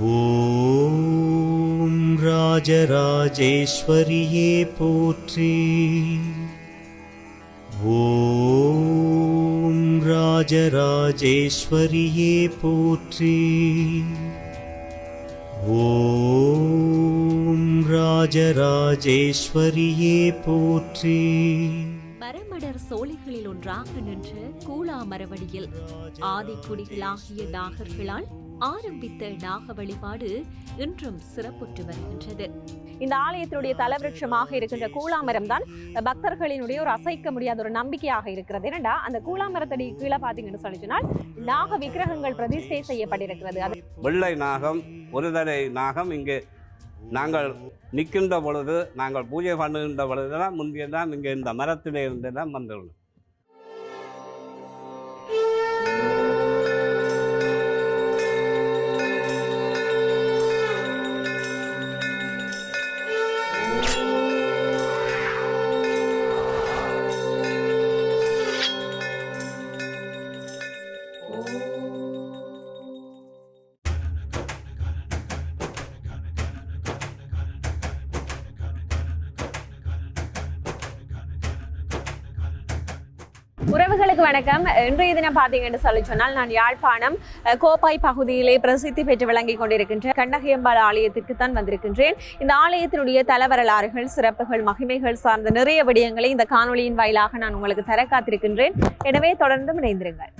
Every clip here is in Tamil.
ஓம் ராஜராஜேஸ்வரியே போற்றி. ஓம் ராஜராஜேஸ்வரியே போற்றி. ஓம் ராஜராஜேஸ்வரியே போற்றி. மரமடர் சோலைகளில் ஒன்றாக நின்று கூலா மரவடியில் ஆதிக்குடிகளாகிய நாகர்களால் ஆரம்பித்த நாக வழிபாடு இன்றும் சிறப்புற்று வருகின்றது. இந்த ஆலயத்தினுடைய தலவிருட்சமாக இருக்கின்ற கூழாமரம் தான் பக்தர்களினுடைய ஒரு அசைக்க முடியாத ஒரு நம்பிக்கையாக இருக்கிறது. ஏனென்றா அந்த கூழாமரத்தடி கீழே பார்த்தீங்கன்னு சொல்லி சொன்னால் நாக விக்கிரகங்கள் பிரதிஷ்டை செய்யப்பட்டிருக்கிறது. அது வெள்ளை நாகம் ஒரு தலை நாகம் இங்கே நாங்கள் நிற்கின்ற பொழுது நாங்கள் பூஜை பண்ணுகின்ற பொழுது தான் முந்தைய தான் இங்கே இந்த மரத்திலே இருந்து தான் வந்துள்ளோம் வணக்கம். இன்றைய தினம் பார்த்தீங்கன்னு சொல்லி சொன்னால் நான் யாழ்ப்பாணம் கோப்பாய் பகுதியிலே பிரசித்தி பெற்று விளங்கிக் கொண்டிருக்கின்ற கண்ணகியம்பாள் ஆலயத்திற்கு தான் வந்திருக்கின்றேன். இந்த ஆலயத்தினுடைய தலவரலாறுகள் சிறப்புகள் மகிமைகள் சார்ந்த நிறைய விடயங்களை இந்த காணொளியின் வாயிலாக நான் உங்களுக்கு தர காத்திருக்கின்றேன். எனவே தொடர்ந்து இணைந்திருங்கள்.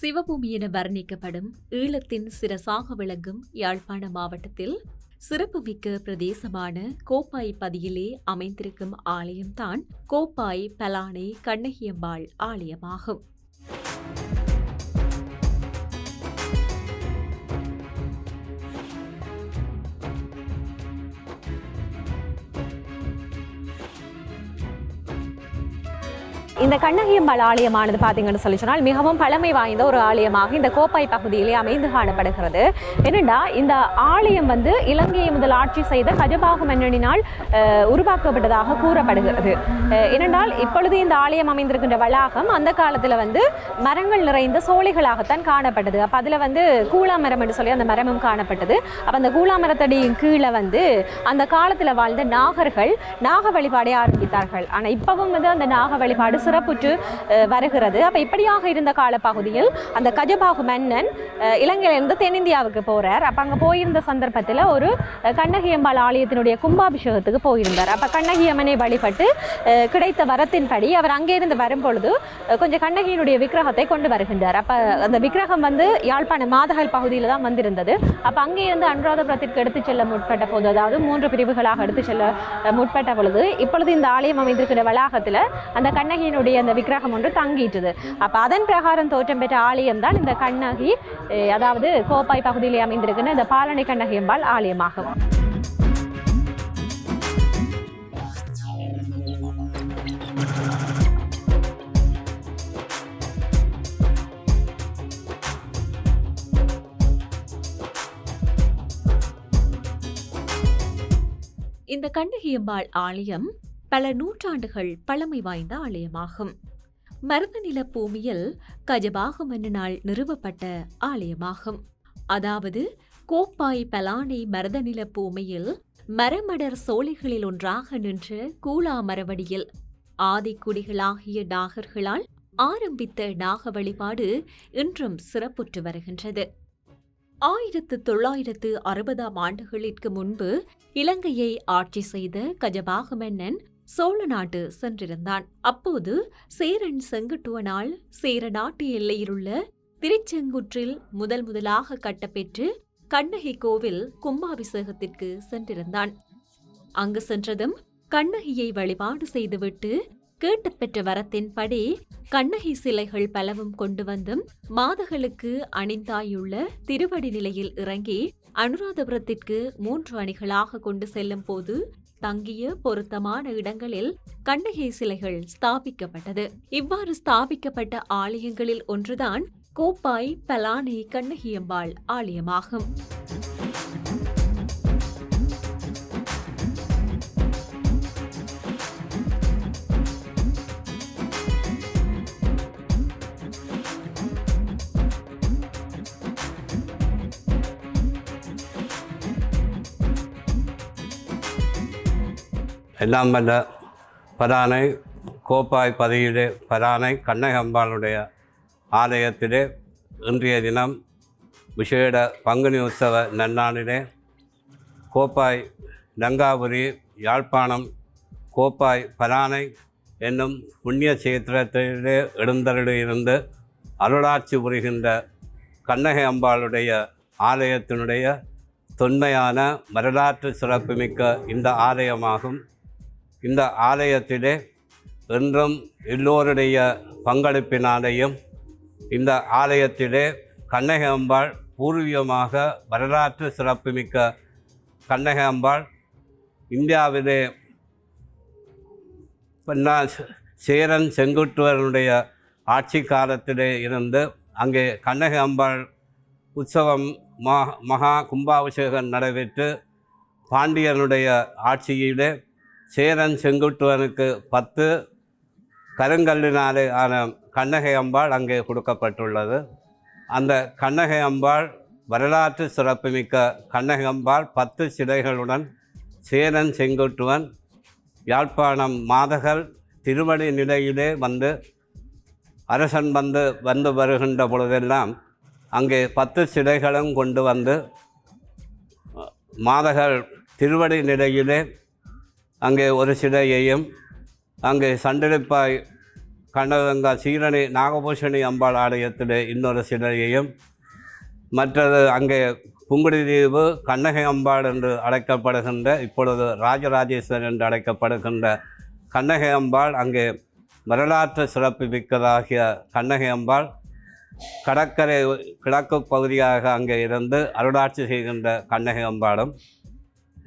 சிவபூமி என வர்ணிக்கப்படும் ஈழத்தின் சிரசாக விளங்கும் யாழ்ப்பாண மாவட்டத்தில் சிறப்புமிக்க பிரதேசமான கோப்பாய் பதியிலே அமைந்திருக்கும் ஆலயம்தான் கோப்பாய் பலானை கண்ணகியம்பாள் ஆலயமாகும். இந்த கண்ணகியம்பாள் ஆலயமானது பார்த்தீங்கன்னு சொல்லி சொன்னால் மிகவும் பழமை வாய்ந்த ஒரு ஆலயமாக இந்த கோப்பாய் பகுதியிலே அமைந்து காணப்படுகிறது. என்னென்னா இந்த ஆலயம் வந்து இலங்கையை முதல் ஆட்சி செய்த கஜபாகு மன்னனினால் உருவாக்கப்பட்டதாக கூறப்படுகிறது. என்னென்றால் ஏனென்றால் இப்பொழுது இந்த ஆலயம் அமைந்திருக்கின்ற வளாகம் அந்த காலத்தில் வந்து மரங்கள் நிறைந்த சோலைகளாகத்தான் காணப்பட்டது. அப்போ அதில் வந்து கூழா மரம் என்று சொல்லி அந்த மரமும் காணப்பட்டது. அப்போ அந்த கூழா மரத்தடியின் கீழே வந்து அந்த காலத்தில் வாழ்ந்த நாகர்கள் நாக வழிபாடை ஆரம்பித்தார்கள். ஆனால் இப்பவும் வந்து அந்த நாக வழிபாடு சிறப்புற்று வருகிறது. அப்போ இப்படியாக இருந்த காலப்பகுதியில் அந்த கஜபாகு மன்னன் இலங்கையிலிருந்து தென்னிந்தியாவுக்கு போகிறார் அப்போ அங்கே போயிருந்த சந்தர்ப்பத்தில் ஒரு கண்ணகியம்பாள் ஆலயத்தினுடைய கும்பாபிஷேகத்துக்கு போயிருந்தார். அப்போ கண்ணகியம்மனை வழிபட்டு கிடைத்த வரத்தின்படி அவர் அங்கேருந்து வரும்பொழுது கொஞ்சம் கண்ணகியினுடைய விக்கிரகத்தை கொண்டு வருகின்றார். அப்போ அந்த விக்கிரகம் வந்து யாழ்ப்பாணம் மாதகல் பகுதியில் தான் வந்திருந்தது. அப்போ அங்கேருந்து அனுராதபுரத்திற்கு எடுத்து செல்ல முற்பட்ட போது அதாவது மூன்று பிரிவுகளாக எடுத்து செல்ல முற்பட்ட பொழுது இப்பொழுது இந்த ஆலயம் அமைந்திருக்கிற வளாகத்தில் அந்த கண்ணகியினுடைய அந்த விக்கிரகம் ஒன்று தங்கிட்டது. அப்போ அதன் பிரகாரம் தோற்றம் பெற்ற ஆலயம் தான் இந்த கண்ணகி அதாவது கோப்பாய் பகுதியிலே அமைந்திருக்கின்ற இந்த பாலனை கண்ணகி என்பால் ஆலயமாகும். இந்த கண்ணகியம்பாள் ஆலயம் பல நூற்றாண்டுகள் பழமை வாய்ந்த ஆலயமாகும். மருதநில பூமியில் கஜபாகு மன்னனால் நிறுவப்பட்ட ஆலயமாகும். அதாவது கோப்பாய் பலானை மருதநில பூமியில் மரமடர் சோலைகளில் ஒன்றாக நின்ற கூலா மரவடியில் ஆதிக்குடிகளாகிய நாகர்களால் ஆரம்பித்த நாக வழிபாடு இன்றும் சிறப்புற்று வருகின்றது. ஆயிரத்து தொள்ளாயிரத்து அறுபதாம் ஆண்டுகளிற்கு முன்பு இலங்கையை ஆட்சி செய்த கஜபாக மன்னன் சோழ நாட்டு சென்றிருந்தான். அப்போது சேரன் செங்குட்டுவனால் சேர நாட்டு எல்லையிலுள்ள திருச்செங்குற்றில் முதல் முதலாக கட்டப்பெற்று கண்ணகி கோவில் கும்பாபிஷேகத்திற்கு சென்றிருந்தான். அங்கு சென்றதும் கண்ணகியை வழிபாடு செய்துவிட்டு கேட்டு பெற்ற வரத்தின்படி கண்ணகி சிலைகள் பலவும் கொண்டு வந்தும் மாதகளுக்கு அணிந்தாயுள்ள திருவடி நிலையில் இறங்கி அனுராதபுரத்திற்கு மூன்று அணிகளாக கொண்டு செல்லும் போது தங்கிய பொருத்தமான இடங்களில் கண்ணகி சிலைகள் ஸ்தாபிக்கப்பட்டது. இவ்வாறு ஸ்தாபிக்கப்பட்ட ஆலயங்களில் ஒன்றுதான் கோப்பாய் பலானி கண்ணகியம்பாள் ஆலயமாகும். எல்லாம் வல்ல பரானை கோப்பாய் பதியிலே பரானை கண்ணகம்பாளுடைய ஆலயத்திலே இன்றைய தினம் விசேட பங்குனி உற்சவ நன்னாளிலே கோப்பாய் லங்காபுரி யாழ்ப்பாணம் கோப்பாய் பரானை என்னும் புண்ணிய சேத்திரத்திலே எழுந்தருளிலிருந்து அருளாட்சி புரிகின்ற கண்ணகை அம்பாளுடைய ஆலயத்தினுடைய தொன்மையான வரலாற்று சிறப்புமிக்க இந்த ஆலயமாகும். இந்த ஆலயத்திலே என்றும் எல்லோருடைய பங்களிப்பினாலேயும் இந்த ஆலயத்திலே கண்ணகம்பாள் பூர்வீகமாக வரலாற்று சிறப்புமிக்க கண்ணகம்பாள் இந்தியாவிலே சேரன் செங்குட்டுவனுடைய ஆட்சி காலத்திலே இருந்து அங்கே கண்ணகம்பாள் உற்சவம் மா மகா கும்பாபிஷேகம் நடைபெற்று பாண்டியனுடைய ஆட்சியிலே சேரன் செங்குட்டுவனுக்கு பத்து கருங்கல்லினாலே ஆன கண்ணகை அம்பாள் அங்கே கொடுக்கப்பட்டுள்ளது. அந்த கண்ணகை அம்பாள் வரலாற்று சிறப்புமிக்க கண்ணகை அம்பாள் பத்து சிலைகளுடன் சேரன் செங்குட்டுவன் யாழ்ப்பாணம் மாதகள் திருவடி நிலையிலே வந்து அரசன் வந்து வந்து வருகின்ற பொழுதெல்லாம் அங்கே பத்து சிலைகளும் கொண்டு வந்து மாதகள் திருவடி நிலையிலே அங்கே ஒரு சிலையையும் அங்கே சண்டலிப்பாய் கண்ணகங்கா சீரணி நாகபூஷணி அம்பாள் ஆலயத்தில் இன்னொரு சிலையையும் மற்றது அங்கே புங்குடி தீவு கண்ணகை அம்பாள் என்று அழைக்கப்படுகின்ற இப்பொழுது ராஜராஜேஸ்வரர் என்று அழைக்கப்படுகின்ற கண்ணகை அம்பாள் அங்கே வரலாற்று சிறப்பு மிக்கதாகிய கண்ணகை அம்பாள் கடற்கரை கிழக்கு பகுதியாக அங்கே இருந்து அருளாட்சி செய்கின்ற கண்ணகை அம்பாளும்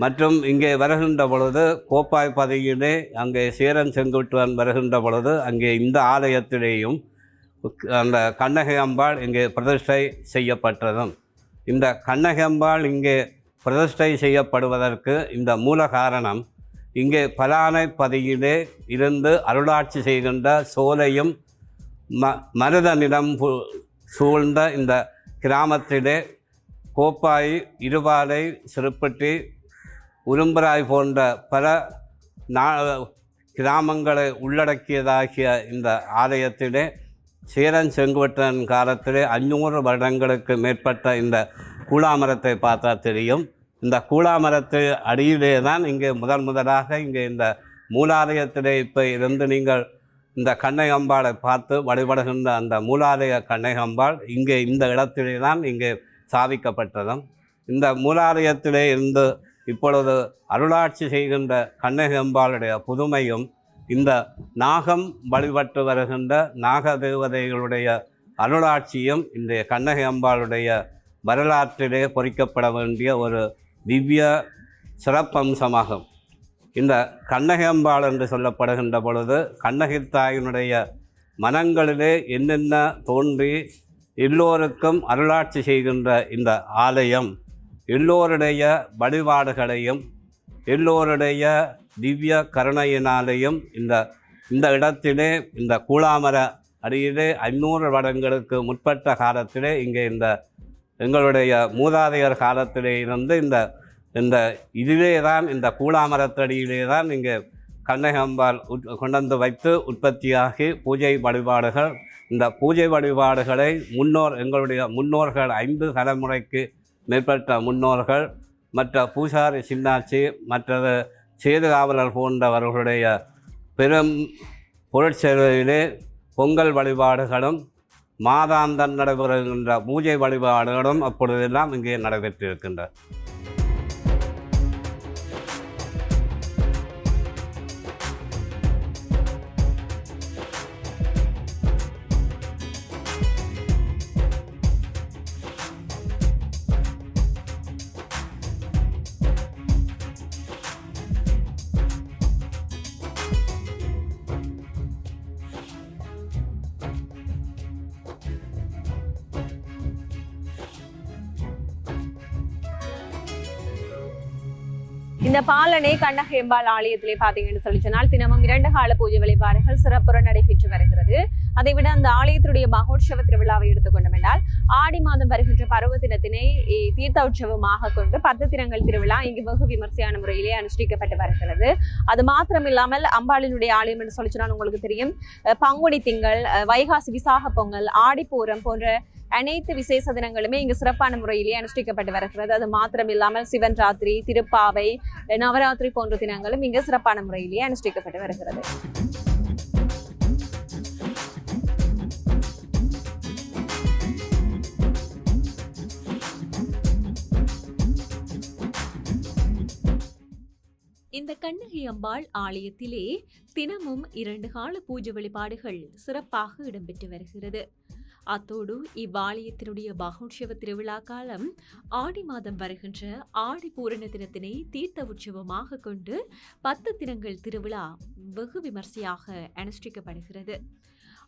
மற்றும் இங்கே வருகின்ற பொழுது கோப்பாய் பதவியிலே அங்கே சேரன் செங்குட்டுவன் வருகின்ற பொழுது அங்கே இந்த ஆலயத்திலேயும் அந்த கண்ணகை அம்பாள் இங்கே பிரதிஷ்டை செய்யப்பட்டதும். இந்த கண்ணகை அம்பாள் இங்கே பிரதிஷ்டை செய்யப்படுவதற்கு இந்த மூல காரணம் இங்கே பலானை பதியிலே இருந்து அருளாட்சி செய்கின்ற சோலையும் ம மருத நிலம் சூழ்ந்த இந்த கிராமத்திலே கோப்பாய் இருபாலை சிறுப்பட்டி உரும்பராய் போன்ற பல நா கிராமங்களை உள்ளடக்கியதாகிய இந்த ஆலயத்திலே சேரன் செங்குவட்டன் காலத்திலே அஞ்சூறு வருடங்களுக்கு மேற்பட்ட இந்த கூழாமரத்தை பார்த்தா தெரியும். இந்த கூழாமரத்து அடியிலே தான் இங்கே முதன் முதலாக இங்கே இந்த மூலாலயத்திலே இப்போ இருந்து நீங்கள் இந்த கண்ணைகம்பாளை பார்த்து வழிபடுகின்ற அந்த மூலாலய கண்ணைகம்பாள் இங்கே இந்த இடத்திலே தான் இங்கே சாவிக்கப்பட்டதும். இந்த மூலாலயத்திலே இருந்து இப்பொழுது அருளாட்சி செய்கின்ற கண்ணகம்பாளுடைய புதுமையும் இந்த நாகம் வழிபட்டு வருகின்ற நாக தேவதைகளுடைய அருளாட்சியும் இந்த கண்ணகம்பாளுடைய வரலாற்றிலே பொறிக்கப்பட வேண்டிய ஒரு திவ்ய சிறப்பம்சமாகும். இந்த கண்ணகம்பாள் என்று சொல்லப்படுகின்ற பொழுது கண்ணகி தாயினுடைய மனங்களிலே என்னென்ன தோன்றி எல்லோருக்கும் அருளாட்சி செய்கின்ற இந்த ஆலயம் எல்லோருடைய வழிபாடுகளையும் எல்லோருடைய திவ்ய கருணையினாலேயும் இந்த இந்த இடத்திலே இந்த கூழாமர அடியிலே ஐநூறு வருடங்களுக்கு முற்பட்ட காலத்திலே இங்கே இந்த எங்களுடைய மூதாதையர் காலத்திலே இருந்து இந்த இந்த இதிலே தான் இந்த கூழாமரத்தடியிலே தான் இங்கே கண்ணகம்பால் உட் கொண்டு வைத்து உற்பத்தியாகி பூஜை வழிபாடுகள். இந்த பூஜை வழிபாடுகளை முன்னோர் எங்களுடைய முன்னோர்கள் ஐந்து தலைமுறைக்கு மேற்பட்ட முன்னோர்கள் மற்ற பூசாரி சின்னாச்சி மற்றது சேது காவலர் போன்றவர்களுடைய பெரும் பொருட்சேவையிலே பொங்கல் வழிபாடுகளும் மாதாந்தம் நடைபெறுகின்ற பூஜை வழிபாடுகளும் அப்பொழுதெல்லாம் இங்கே நடைபெற்றிருக்கின்றன. இந்த பாலனை கண்ணகேம்பாள் ஆலயத்திலே பார்த்தீங்கன்னு சொல்லி சொன்னால் தினமும் இரண்டு கால பூஜை வழிபாடுகள் சிறப்புற நடைபெற்று வருகிறது. அதை விட அந்த ஆலயத்துடைய மகோற்சவ திருவிழாவை எடுத்துக்கொண்டோம் என்றால் ஆடி மாதம் வருகின்ற பருவ தினத்தினை தீர்த்த உற்சவமாக கொண்டு பத்து தினங்கள் திருவிழா இங்கு வெகு விமர்சையான முறையிலே அனுஷ்டிக்கப்பட்டு வருகிறது. அது மாத்திரமில்லாமல் அம்பாளினுடைய ஆலயம் என்று சொல்லி சொன்னால் உங்களுக்கு தெரியும். பங்குனி திங்கள் வைகாசி விசாக பொங்கல் ஆடிப்பூரம் போன்ற அனைத்து விசேஷ தினங்களுமே இங்கு சிறப்பான முறையிலே அனுஷ்டிக்கப்பட்டு வருகிறது. அது மாத்திரம் இல்லாமல் சிவன் ராத்திரி திருப்பாவை நவராத்திரி போன்ற தினங்களும் இங்கு சிறப்பான முறையிலேயே அனுஷ்டிக்கப்பட்டு வருகிறது. இந்த கண்ணகி அம்பாள் ஆலயத்திலே தினமும் இரண்டு கால பூஜை வழிபாடுகள் சிறப்பாக இடம்பெற்று வருகிறது. அத்தோடு இவ்வாலயத்தினுடைய மகோற்சவ திருவிழா காலம் ஆடி மாதம் வருகின்ற ஆடி பூரண தினத்தினை தீர்த்த உற்சவமாக கொண்டு பத்து தினங்கள் திருவிழா வெகு விமர்சையாக அனுஷ்டிக்கப்படுகிறது.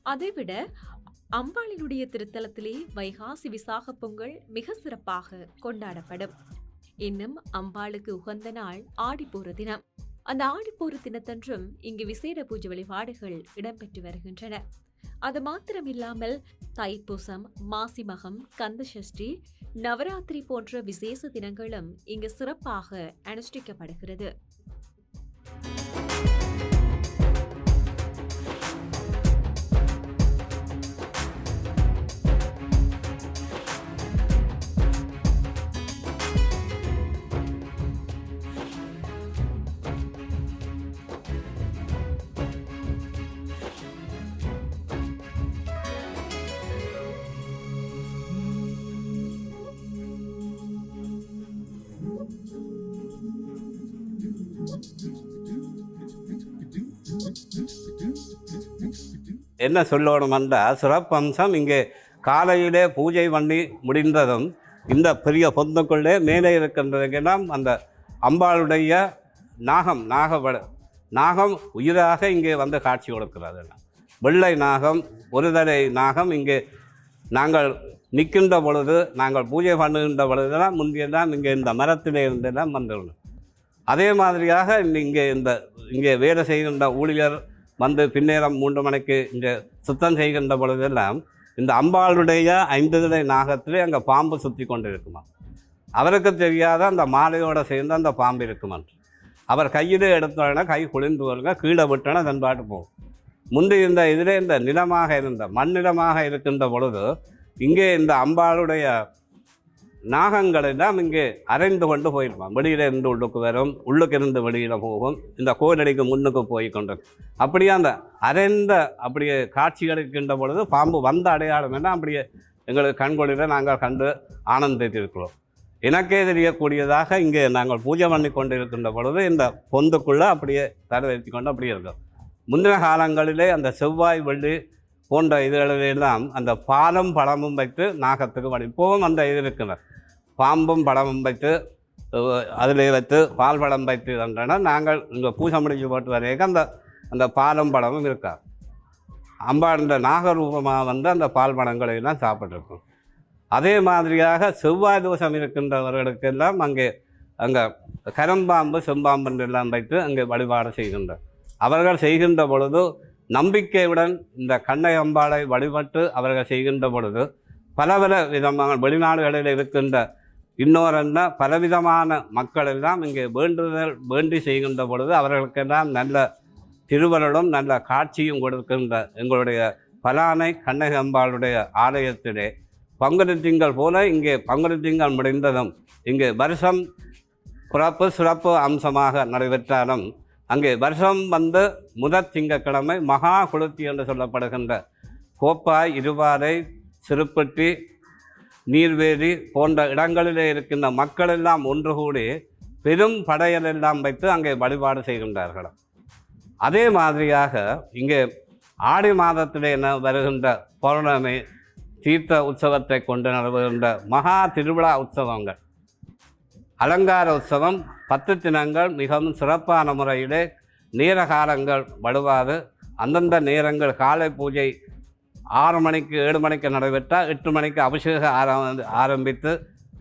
அதைவிட அம்பாளினுடைய திருத்தலத்திலே வைகாசி விசாக பொங்கல் மிக சிறப்பாக கொண்டாடப்படும். இன்னும் அம்பாளுக்கு உகந்த நாள் ஆடிப்பூர தினம். அந்த ஆடிப்போர் தினத்தன்றும் இங்கு விசேட பூஜை வழிபாடுகள் இடம்பெற்று வருகின்றன. அது மாத்திரமில்லாமல் தைப்பூசம் மாசிமகம் கந்தசஷ்டி நவராத்திரி போன்ற விசேஷ தினங்களும் இங்கு சிறப்பாக அனுஷ்டிக்கப்படுகிறது. என்ன சொல்லணுமென்றால் சிறப்பம்சம் இங்கே காலையிலே பூஜை பண்ணி முடிந்ததும் இந்த பெரிய பொந்துக்குள்ளே மேலே இருக்கின்றதுக்கெல்லாம் அந்த அம்பாளுடைய நாகம் நாகபட நாகம் உயிராக இங்கே வந்து காட்சி கொடுக்கிறது. வெள்ளை நாகம் ஒரு தலை நாகம் இங்கே நாங்கள் நிற்கின்ற பொழுது நாங்கள் பூஜை பண்ணுகின்ற பொழுதெல்லாம் முந்தியெல்லாம் இங்கே இந்த மரத்திலே இருந்தெல்லாம் வந்துள்ளோம் அதே மாதிரியாக இங்கே இந்த இங்கே வேலை செய்கின்ற ஊழியர் வந்து பின்னேரம் மூன்று மணிக்கு இங்கே சுத்தம் செய்கின்ற பொழுதெல்லாம் இந்த அம்பாளுடைய ஐந்து நாகத்திலே அங்கே பாம்பு சுற்றி கொண்டு இருக்குமா அவருக்கு தெரியாத அந்த மாலையோடு சேர்ந்து அந்த பாம்பு இருக்குமன்று அவர் கையிலே எடுத்தோடனே கை குளிர்ந்து வருங்க கீழே விட்டோன்னா தன் பாட்டு போகும். முந்தி இருந்த இதிலே இந்த நிலமாக இருந்த மண்ணிலமாக இருக்கின்ற பொழுது இங்கே இந்த அம்பாளுடைய நாகங்களெல்லாம் இங்கே அரைந்து கொண்டு போயிருப்பான் வெளியில இருந்து உள்ளுக்கு வரும் உள்ளுக்கு இருந்து வெளியில போகும். இந்த கோயிலடிக்கு முன்னுக்கு போய் கொண்டு. அப்படியே அந்த அரைந்த அப்படியே காட்சிகளுக்கின்ற பொழுது பாம்பு வந்த அடையாளம் என்ன? அப்படியே எங்களுக்கு கண்கொடியில் நாங்கள் கண்டு ஆனந்தித்திருக்கிறோம். எனக்கே தெரியக்கூடியதாக இங்கே நாங்கள் பூஜை பண்ணி கொண்டு இருக்கின்ற பொழுது இந்த பொந்துக்குள்ளே அப்படியே தலை வைத்து கொண்டு அப்படியே இருக்கும். முந்தின காலங்களிலே அந்த செவ்வாய் வெள்ளி போன்ற இதுகளிலெல்லாம் அந்த பாலம் பழமும் வைத்து நாகத்துக்கு வழி இப்போவும் அந்த இது இருக்கிற பாம்பும் படம் வைத்து அதில் வைத்து பால் பழம் வைத்து என்றனா நாங்கள் இங்கே பூஜை முடிஞ்சு போட்டு வரைக்கும் அந்த அந்த பாலும் படமும் இருக்கா? அம்பாண்ட இந்த நாகரூபமாக வந்து அந்த பால் பழங்களை எல்லாம் சாப்பிட்ருக்கும் அதே மாதிரியாக செவ்வாய் தோஷம் இருக்கின்றவர்களுக்கெல்லாம் அங்கே அங்கே கரம்பாம்பு செம்பாம்பு எல்லாம் வைத்து அங்கே வழிபாடு செய்கின்றனர் அவர்கள் செய்கின்ற பொழுது நம்பிக்கையுடன் இந்த கண்ணை அம்பாளை வழிபட்டு அவர்கள் செய்கின்ற பொழுது பல பல விதமான வெளிநாடுகளில் இருக்கின்ற இன்னொருன்னா பலவிதமான மக்கள் எல்லாம் இங்கே வேண்டுதல் வேண்டி செய்கின்ற பொழுது அவர்களுக்கெல்லாம் நல்ல திருவருளும் நல்ல காட்சியும் கொடுக்கின்ற எங்களுடைய பலானை கண்ணகி அம்பாளுடைய ஆலயத்திலே. பங்குனி திங்கள் போல இங்கே பங்குனி திங்கள் முடிந்ததும் இங்கே வருஷம் பிறப்பு சிறப்பு அம்சமாக நடைபெற்றாலும் அங்கே வருஷம் வந்து முதற் திங்கட்கிழமை மகா குளுத்தி என்று சொல்லப்படுகின்ற கோப்பாய் இருவாரை சிறுப்பட்டி நீர்வேதி போன்ற இடங்களிலே இருக்கின்ற மக்கள் எல்லாம் ஒன்று கூடி பெரும் படையல் எல்லாம் வைத்து அங்கே வழிபாடு செய்கின்றார்கள். அதே மாதிரியாக இங்கே ஆடி மாதத்திலே வருகின்ற பௌர்ணமி தீர்த்த உற்சவத்தை கொண்டு நடைபெறுகின்ற மகா திருவிழா உற்சவங்கள். அலங்கார உற்சவம் பத்து தினங்கள் மிகவும் சிறப்பான முறையிலே நேரகாலங்கள் வலுவாது அந்தந்த நேரங்கள் காலை பூஜை ஆறு மணிக்கு ஏழு மணிக்கு நடைபெற்றால் எட்டு மணிக்கு அபிஷேக ஆரம் ஆரம்பித்து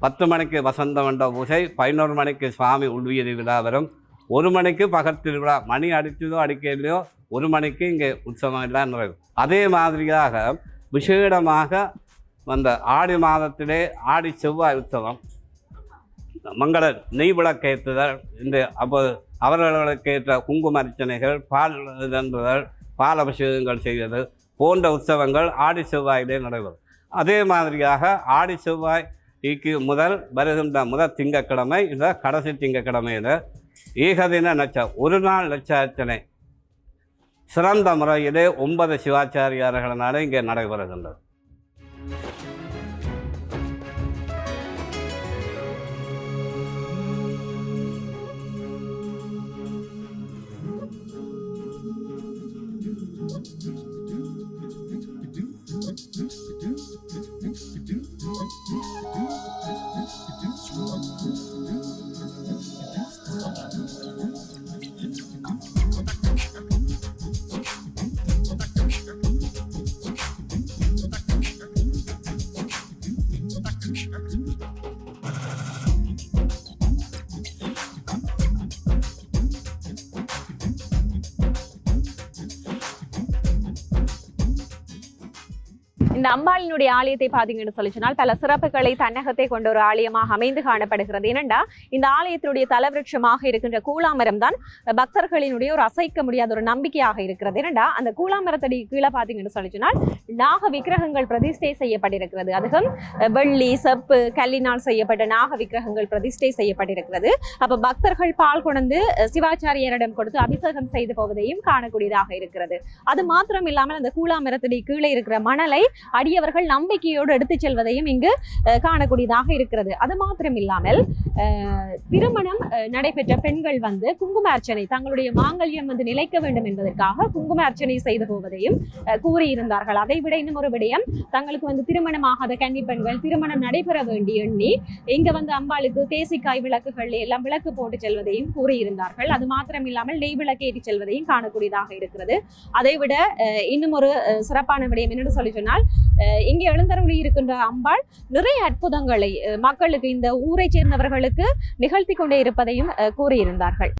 பத்து மணிக்கு வசந்த மண்ட பூஜை பதினோரு மணிக்கு சுவாமி உள்வீதி விழா வரும். ஒரு மணிக்கு பகத்திருவிழா மணி அடித்ததோ அடிக்கலையோ ஒரு மணிக்கு இங்கே உற்சவம் எல்லாம் நிறைவு. அதே மாதிரியாக விசேடமாக வந்த ஆடி மாதத்திலே ஆடி செவ்வாய் உற்சவம் மங்கள நெய் விளக்கேற்றுதல் இந்த அப்போ அவர்களுக்கு ஏற்ற குங்கும அர்ச்சனைகள் பால் இதன்றுதல் பால் அபிஷேகங்கள் செய்வது போன்ற உற்சவங்கள் ஆடி செவ்வாயிலே நடைபெறும். அதே மாதிரியாக ஆடி செவ்வாய் இக்கு முதல் வருகின்ற முதல் திங்கட்கிழமை இந்த கடைசி திங்கக்கிழமையில் ஏகதின நச்ச ஒரு நாள் நச்சார்ச்சனை சிறந்த முறையிலே ஒன்பது சிவாச்சாரியார்களினாலே இங்கே நடைபெறுகின்றது. இந்த அம்பாளினுடைய ஆலயத்தை பார்த்தீங்கன்னு சொல்லி சொன்னால் பல சிறப்புகளை தன்னகத்தை கொண்ட ஒரு ஆலயமாக அமைந்து காணப்படுகிறது. ஏனென்றா இந்த ஆலயத்தினுடைய தலவிருட்சமாக இருக்கின்ற கூழாமரம் தான் பக்தர்களினுடைய ஒரு அசைக்க முடியாத ஒரு நம்பிக்கையாக இருக்கிறது. ஏனெண்டா அந்த கூழாமரத்தடி கீழே பார்த்தீங்கன்னு சொல்லி சொன்னால் நாக விக்கிரகங்கள் பிரதிஷ்டை செய்யப்பட்டிருக்கிறது. அதுவும் வெள்ளி செப்பு கல்லினால் செய்யப்பட்ட நாக விக்கிரகங்கள் பிரதிஷ்டை செய்யப்பட்டிருக்கிறது. அப்ப பக்தர்கள் பால் கொண்டு சிவாச்சாரியரிடம் கொடுத்து அபிஷேகம் செய்து போவதையும் காணக்கூடியதாக இருக்கிறது. அது மாத்திரம் இல்லாமல் அந்த கூழாமரத்தடி கீழே இருக்கிற மணலை அடியவர்கள் நம்பிக்கையோடு எடுத்துச் செல்வதையும் இங்கு காணக்கூடியதாக இருக்கிறது. அது மாத்திரம் இல்லாமல் திருமணம் நடைபெற்ற பெண்கள் வந்து குங்கும அர்ச்சனை தங்களுடைய மாங்கல்யம் வந்து நிலைக்க வேண்டும் என்பதற்காக குங்கும அர்ச்சனை செய்து போவதையும் கூறியிருந்தார்கள். அதை விட இன்னும் ஒரு விடயம் தங்களுக்கு வந்து திருமணமாகாத கன்னி பெண்கள் திருமணம் நடைபெற வேண்டிய எண்ணி இங்க வந்து அம்பாளுக்கு தேசிக்காய் விளக்குகள் எல்லாம் விளக்கு போட்டு செல்வதையும் கூறியிருந்தார்கள். அது மாத்திரம் இல்லாமல் நெய் விளக்கு ஏற்றி செல்வதையும் காணக்கூடியதாக இருக்கிறது. அதை விட இன்னும் ஒரு சிறப்பான விடயம் என்னென்னு சொல்லி சொன்னால் இங்கே எழுந்தருளி இருக்கின்ற அம்பாள் நிறைய அற்புதங்களை மக்களுக்கு இந்த ஊரை சேர்ந்தவர்களுக்கு நிகழ்த்தி கொண்டே இருப்பதையும் அஹ், கூறியிருந்தார்கள்.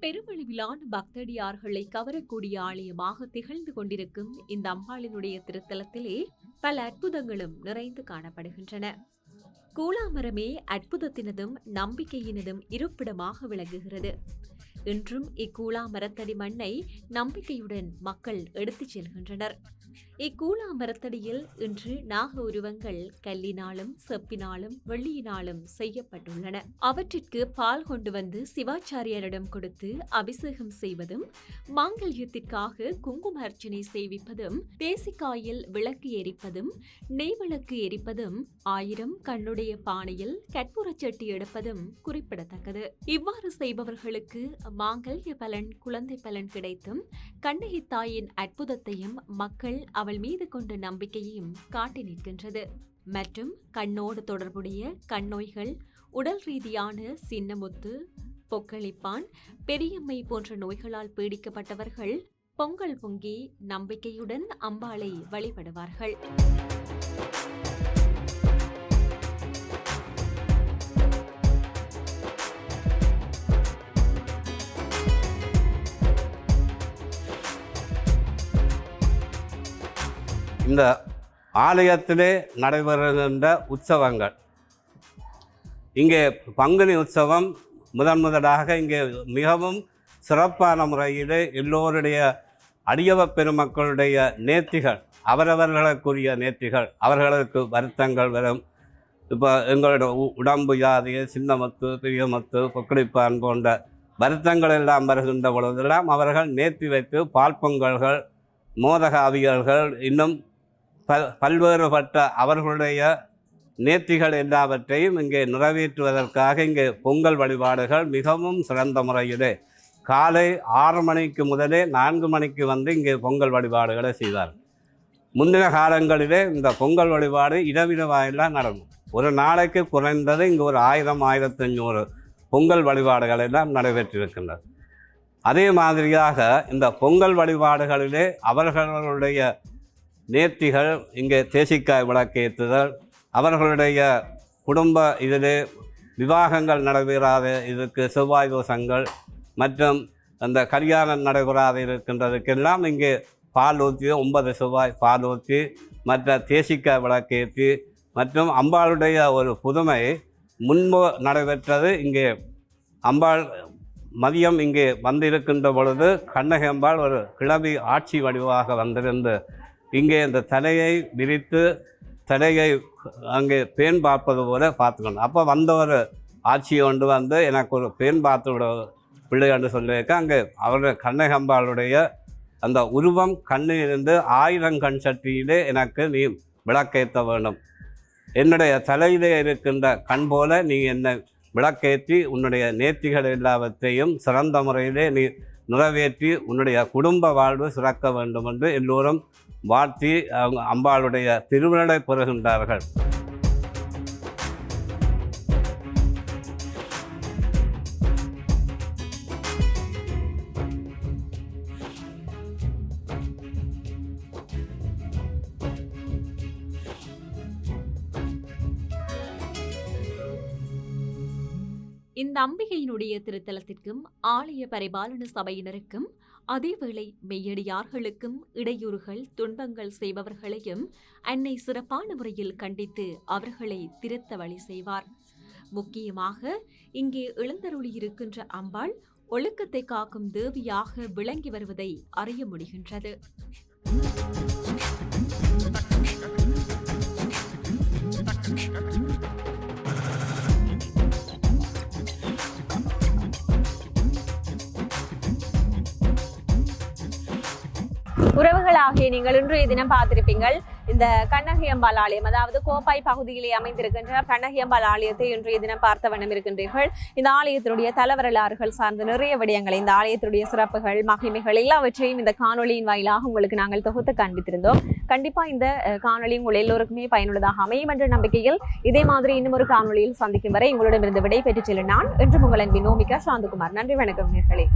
பெருமளவிலான பக்தடியார்களை கவரக்கூடிய ஆலயமாக திகழ்ந்து கொண்டிருக்கும் இந்த அம்பாளினுடைய திருத்தலத்திலே பல அற்புதங்களும் நிறைந்து காணப்படுகின்றன. கூழாமரமே அற்புதத்தினதும் நம்பிக்கையினதும் இருப்பிடமாக விளங்குகிறது. இன்றும் இக்கூழாமரத்தடி மண்ணை நம்பிக்கையுடன் மக்கள் எடுத்துச் செல்கின்றனர். இக்கூழா மரத்தடியில் இன்று நாக உருவங்கள் கல்லினாலும் செப்பினாலும் வெள்ளியினாலும் செய்யப்பட்டுள்ளன. அவற்றிற்கு பால் கொண்டு வந்து சிவாச்சாரியரிடம் கொடுத்து அபிஷேகம் செய்வதும் மாங்கல்யத்திற்காக குங்கும அர்ச்சனை செய்விப்பதும் தேசிக்காயில் விளக்கு எரிப்பதும் நெய் விளக்கு எரிப்பதும் ஆயிரம் கண்ணுடைய பானையில் கற்பூரச் சட்டி எடுப்பதும் குறிப்பிடத்தக்கது. இவ்வாறு செய்பவர்களுக்கு மாங்கல்ய பலன் குழந்தை பலன் கிடைத்தும் கண்ணகி தாயின் அற்புதத்தையும் மக்கள் அவள் மீது கொண்ட நம்பிக்கையையும் காட்டி நிற்கின்றது. மற்றும் கண்ணோடு தொடர்புடைய கண்ணோய்கள் உடல் ரீதியான சின்னமுத்து பொக்களிப்பான் பெரியம்மை போன்ற நோய்களால் பீடிக்கப்பட்டவர்கள் பொங்கல் பொங்கி நம்பிக்கையுடன் அம்பாளை வழிபடுவார்கள். இந்த ஆலயத்திலே நடைபெறுகின்ற உற்சவங்கள். இங்கே பங்குனி உற்சவம் முதன் முதலாக இங்கே மிகவும் சிறப்பான முறையிலே எல்லோருடைய அடியவ பெருமக்களுடைய நேர்த்திகள் அவரவர்களுக்குரிய நேர்த்திகள் அவர்களுக்கு வருத்தங்கள் வரும். இப்போ எங்களோட உ- உடம்பு ஜாதிய சின்னமத்து பெரியமத்து பொக்கடிப்பான் போன்ற வருத்தங்கள் எல்லாம் வருகின்ற பொழுதெல்லாம் அவர்கள் நேர்த்தி வைத்து பால் பொங்கல்கள் மோதக அவியல்கள் இன்னும் பல் பல்வேறுபட்ட அவர்களுடைய நேர்த்திகள் எல்லாவற்றையும் இங்கே நிறைவேற்றுவதற்காக இங்கே பொங்கல் வழிபாடுகள் மிகவும் சிறந்த முறையிலே. காலை ஆறு மணிக்கு முதலே நான்கு மணிக்கு வந்து இங்கே பொங்கல் வழிபாடுகளை செய்தார் முந்தின காலங்களிலே இந்த பொங்கல் வழிபாடு இடவிடவாயெல்லாம் நடக்கும். ஒரு நாளைக்கு குறைந்தது இங்கே ஒரு ஆயிரம் ஆயிரத்தி ஐநூறு பொங்கல் வழிபாடுகள் எல்லாம் நடைபெற்றிருக்கின்றது அதே மாதிரியாக இந்த பொங்கல் வழிபாடுகளிலே அவர்களுடைய நேர்த்திகள் இங்கே தேசிக்காய் விளக்கேற்றுதல் அவர்களுடைய குடும்ப இதில் விவாகங்கள் நடைபெறாத இதுக்கு செவ்வாய் தோஷங்கள் மற்றும் அந்த கல்யாணம் நடைபெறாத இருக்கின்றதுக்கெல்லாம் இங்கே பால் ஊற்றி ஒன்பது செவ்வாய் பால் ஊற்றி மற்ற தேசிக்காய் விளக்கேற்றி மற்றும் அம்பாளுடைய ஒரு புதுமை முன்பு நடைபெற்றது இங்கே. அம்பாள் மதியம் இங்கே வந்திருக்கின்ற பொழுது கண்ணகி அம்பாள் ஒரு கிளவி ஆட்சி வடிவாக வந்திருந்து இங்கே இந்த தலையை விரித்து தலையை அங்கே பேன் பார்ப்பது போல பார்த்துக்கணும். அப்போ வந்த ஒரு ஆட்சியை கொண்டு வந்து எனக்கு ஒரு பேன் பார்த்து விட பிள்ளை சொல்லியிருக்க அங்கே அவருடைய கண்ணகம்பாளுடைய அந்த உருவம் கண்ணிலிருந்து ஆயிரம் கண் சட்டியிலே எனக்கு நீ விளக்கேற்ற வேண்டும். என்னுடைய தலையிலே இருக்கின்ற கண் போல நீ என்னை விளக்கேற்றி உன்னுடைய நேர்த்திகள் எல்லாவற்றையும் சிறந்த முறையிலே நீ நிறைவேற்றி உன்னுடைய குடும்ப வாழ்வு சிறக்க வேண்டும் என்று எல்லோரும் வாழ்த்தி அவங்க அம்பாளுடைய திருவிழலை பெறுகின்றார்கள். இந்த அம்பிகையினுடைய திருத்தலத்திற்கும் ஆலய பரிபாலன சபையினருக்கும் அதேவேளை மெய்யடியார்களுக்கும் இடையூறுகள் துன்பங்கள் செய்பவர்களையும் அன்னை சிறப்பான முறையில் கண்டித்து அவர்களை திருத்த வழி செய்வார். முக்கியமாக இங்கே எழுந்தருளியிருக்கின்ற அம்பாள் ஒழுக்கத்தை காக்கும் தேவியாக விளங்கி வருவதை அறிய முடிகின்றது. உறவுகளாகிய நீங்கள் இன்றைய தினம் பார்த்திருப்பீங்கள். இந்த கண்ணகியம்பால் ஆலயம் அதாவது கோப்பாய் பகுதியிலே அமைந்திருக்கின்ற கண்ணகியம்பால் ஆலயத்தை இன்றைய தினம் பார்த்த வண்ணம் இருக்கின்றீர்கள். இந்த ஆலயத்தினுடைய தலைவரலாறுகள் சார்ந்த நிறைய விடயங்களை இந்த ஆலயத்தினுடைய சிறப்புகள் மகிமைகள் எல்லாவற்றையும் இந்த காணொளியின் வாயிலாக உங்களுக்கு நாங்கள் தொகுத்து காண்பித்திருந்தோம். கண்டிப்பா இந்த காணொலி காணொளி உங்கள் எல்லோருக்குமே பயனுள்ளதாக அமையும் என்ற நம்பிக்கையில் இதே மாதிரி இன்னும் ஒரு காணொலியில் சந்திக்கும் வரை உங்களிடமிருந்து விடை பெற்றுச் செல்ல நான் என்று உங்கள் அன்பின் நோமிகா சாந்தகுமார். நன்றி வணக்கம் நேர்களே.